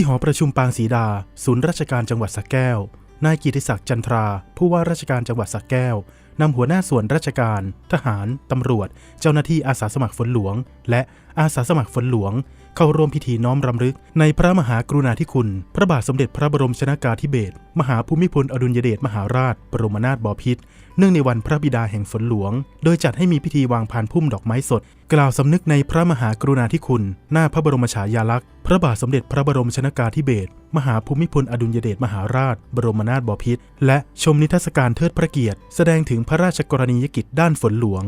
ที่หอประชุมปางศรีดา ศูนย์ราชการจังหวัดสักแก้ว นายกิติศักดิ์จันทรา ผู้ว่าราชการจังหวัดสักแก้วนำหัวหน้าส่วนราชการ ทหาร ตำรวจ เจ้าหน้าที่อาสาสมัครฝนหลวง และอาสาสมัครฝนหลวง เข้าร่วมพิธีน้อมรำลึก ในพระมหากรุณาธิคุณ พระบาทสมเด็จพระบรมชนากาธิเบศรมหาภูมิพลอดุลยเดชมหาราช บรมนาถบพิตรเนื่องในวันพระบิดาแห่งฝนหลวง โดยจัดให้มีพิธีวางพานพุ่มดอกไม้สด กล่าวสำนึกในพระมหากรุณาธิคุณ หน้าพระบรมฉายาลักษณ์ พระบาทสมเด็จพระบรมชนากาธิเบศรมหาภูมิพลอดุลยเดชมหาราช บรมนาถบพิตรและชมนิทรรศการเทิดพระเกียรติ แสดงถึงพระราชกรณียกิจด้านฝนหลวง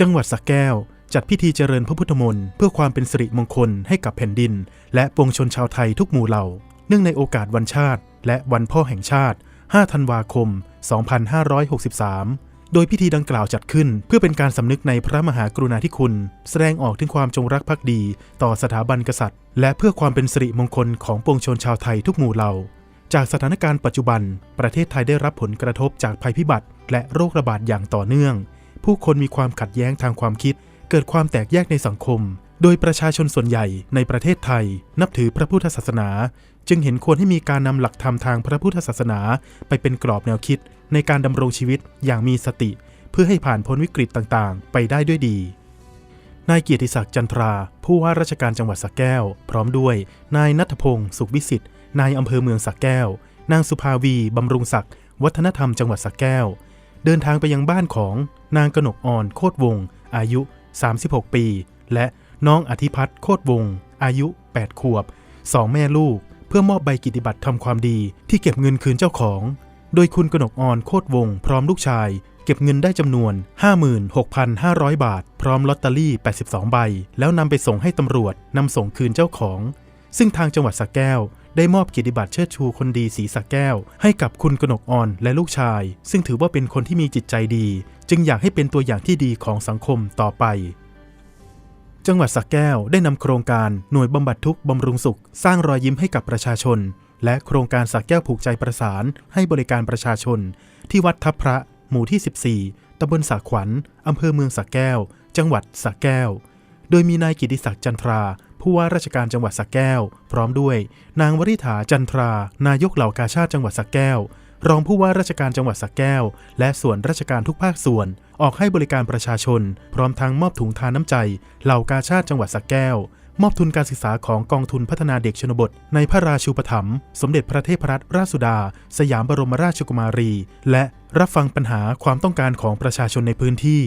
จังหวัดสระแก้ว จัดพิธีเจริญพระพุทธมนต์เพื่อความเป็นสิริมงคลให้กับแผ่นดิน และปวงชนชาวไทยทุกหมู่เหล่า เนื่องในโอกาสวันชาติ และวันพ่อแห่งชาติ 5 ธันวาคม 2563 โดยพิธีดังกล่าวจัดขึ้น เพื่อเป็นการสำนึกในพระมหากรุณาธิคุณ แสดงออกถึงความจงรักภักดี ต่อสถาบันกษัตริย์ และเพื่อความเป็นสิริมงคลของปวงชนชาวไทยทุกหมู่เหล่าจากสถานการณ์ปัจจุบัน ประเทศไทยได้รับผลกระทบจากภัยพิบัติ และโรคระบาดอย่างต่อเนื่อง ผู้คนมีความขัดแย้งทางความคิด เกิดความแตกแยกในสังคม โดยประชาชนส่วนใหญ่ในประเทศไทย นับถือพระพุทธศาสนา จึงเห็นควรให้มีการนำหลักธรรมทางพระพุทธศาสนา ไปเป็นกรอบแนวคิด ในการดำรงชีวิตอย่างมีสติ เพื่อให้ผ่านพ้นวิกฤตต่างๆ ไปได้ด้วยดีนายเกียรติศักดิ์จันทรา ผู้ว่าราชการจังหวัดสระแก้ว พร้อมด้วย นายนัทพงศ์สุขวิสิทธิ์นายอำเภอเมืองสระแก้ว นางสุภาวี บำรุงศักดิ์วัฒนธรรมจังหวัดสระแก้ว เดินทางไปยังบ้านของนางกนกอ่อนโคตวงศ์อายุ 36 ปี และน้องอธิพัฒน์โคตรวง อายุ 8 ขวบ สองแม่ลูก เพื่อมอบใบกิตติบัตรทำความดี ที่เก็บเงินคืนเจ้าของ โดยคุณกนกอ่อนโคตรวง พร้อมลูกชาย เก็บเงินได้จำนวน 56,500 บาท พร้อมลอตเตอรี่ 82 ใบ แล้วนำไปส่งให้ตำรวจนำส่งคืนเจ้าของ ซึ่งทางจังหวัดสระแก้วได้มอบกียรติบัตรเชิดชูคนดีสีสะแก้ว ให้กับคุณกนกอ่อนและลูกชาย ซึ่งถือว่าเป็นคนที่มีจิตใจดีจึงอยากให้เป็นตัวอย่างที่ดีของสังคมต่อไป จังหวัดสระแก้วได้นำโครงการหน่วยบำบัดทุกบำรุงสุข สร้างรอยยิ้มให้กับประชาชน และโครงการสระแก้วผูกใจประสานให้บริการประชาชน ที่วัดทับพระ หมู่ที่ 14ตำบลสระขวัญอำเภอเมืองสระแก้ว จังหวัดสระแก้ว โดยมีนายกิติศักดิ์จันทราผู้ว่าราชการจังหวัดสระแก้ว พร้อมด้วย นางวริษาจันทรา นายกเหล่ากาชาติจังหวัดสระแก้ว รองผู้ว่าราชการจังหวัดสระแก้ว และส่วนราชการทุกภาคส่วน ออกให้บริการประชาชน พร้อมทั้งมอบถุงทานน้ำใจ เหล่ากาชาติจังหวัดสระแก้ว มอบทุนการศึกษาของกองทุนพัฒนาเด็กชนบท ในพระราชูปถัมภ์สมเด็จพระเทพรัตนราชสุดา สยามบรมราชกุมารี และรับฟังปัญหาความต้องการของประชาชนในพื้นที่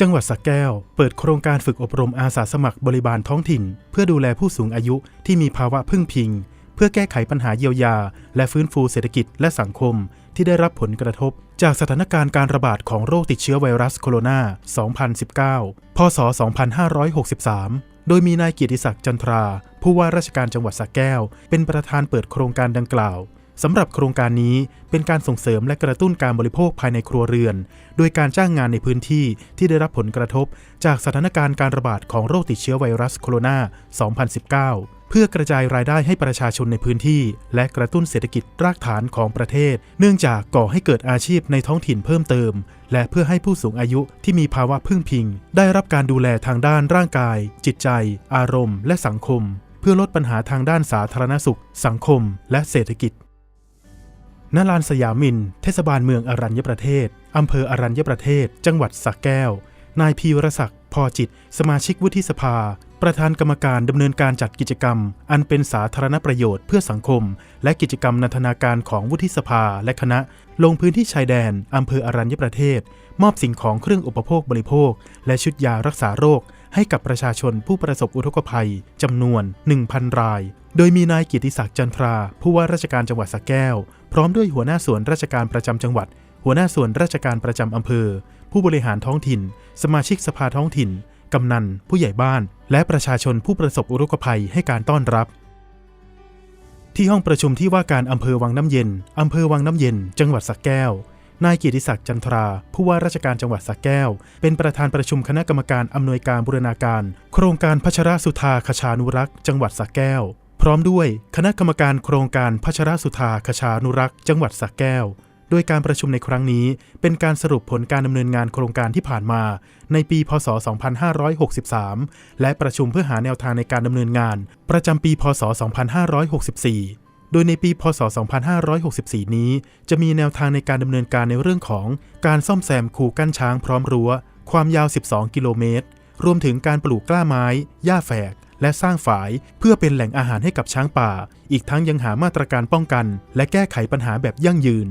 จังหวัดสระแก้ว เปิดโครงการฝึกอบรมอาสาสมัครบริบาลท้องถิ่น เพื่อดูแลผู้สูงอายุที่มีภาวะพึ่งพิง เพื่อแก้ไขปัญหาเยียวยา และฟื้นฟูเศรษฐกิจและสังคม ที่ได้รับผลกระทบ จากสถานการณ์การระบาดของโรคติดเชื้อไวรัสโคโรนา 2019 พศ 2563 โดยมีนายกียรติศักดิ์จันทรา ผู้ว่าราชการจังหวัดสระแก้ว เป็นประธานเปิดโครงการดังกล่าวสำหรับโครงการนี้เป็นการส่งเสริมและกระตุ้นการบริโภคภายในครัวเรือน โดยการจ้างงานในพื้นที่ที่ได้รับผลกระทบ จากสถานการณ์การระบาดของโรคติดเชื้อไวรัสโคโรนา 2019 พื่อกระจายรายได้ให้ประชาชนในพื้นที่ และกระตุ้นเศรษฐกิจรากฐานของประเทศ เนื่องจากก่อให้เกิดอาชีพในท้องถิ่นเพิ่มเติม และเพื่อให้ผู้สูงอายุที่มีภาวะพึ่งพิง ได้รับการดูแลทางด้านร่างกาย จิตใจ อารมณ์ และสังคม เพื่อลดปัญหาทางด้านสาธารณสุข สังคม และเศรษฐกิจณลานสยามิน เทศบาลเมืองอรัญญประเทศ อำเภออรัญญประเทศ จังหวัดสระแก้ว นายพีวรศักดิ์พอจิต สมาชิกวุฒิสภา ประธานกรรมการดำเนินการจัดกิจกรรม อันเป็นสาธารณประโยชน์เพื่อสังคม และกิจกรรมนันทนาการของวุฒิสภาและคณะ ลงพื้นที่ชายแดนอำเภออรัญญประเทศ มอบสิ่งของเครื่องอุปโภคบริโภค และชุดยารักษาโรค ให้กับประชาชนผู้ประสบอุทกภัยจำนวน 1,000 ราย โดยมีนายกิติศักดิ์จันทรา ผู้ว่าราชการจังหวัดสระแก้ว พร้อมด้วยหัวหน้าส่วนราชการประจำจังหวัดหัวหน้าส่วนราชการประจำอำเภอ ผู้บริหารท้องถิ่น สมาชิกสภาท้องถิ่น กำนัน ผู้ใหญ่บ้าน และประชาชนผู้ประสบอุทกภัยให้การต้อนรับ ที่ห้องประชุมที่ว่าการอำเภอวังน้ำเย็นอำเภอวังน้ำเย็น จังหวัดสระแก้วนายเกียรติศักดิ์จันทรา ผู้ว่าราชการจังหวัดสระแก้ว เป็นประธานประชุมคณะกรรมการอำนวยการบูรณาการ โครงการพัชรสุธาคชานุรักษ์ จังหวัดสระแก้ว พร้อมด้วย คณะกรรมการโครงการพัชรสุธาคชานุรักษ์ จังหวัดสระแก้ว ดยการประชุมในครั้งนี้ เป็นการสรุปผลการดำเนินงานโครงการที่ผ่านมา ในปี พศ 2563 และประชุมเพื่อหาแนวทางในการดำเนินงาน ประจำปี พศ 2564โดยในปี พศ 2564 นี้ จะมีแนวทางในการดำเนินการในเรื่องของการซ่อมแซมคูกั้นช้างพร้อมรั้ว ความยาว 12 กิโลเมตร รวมถึงการปลูกกล้าไม้ หญ้าแฝก และสร้างฝาย เพื่อเป็นแหล่งอาหารให้กับช้างป่า อีกทั้งยังหามาตรการป้องกัน และแก้ไขปัญหาแบบยั่งยืน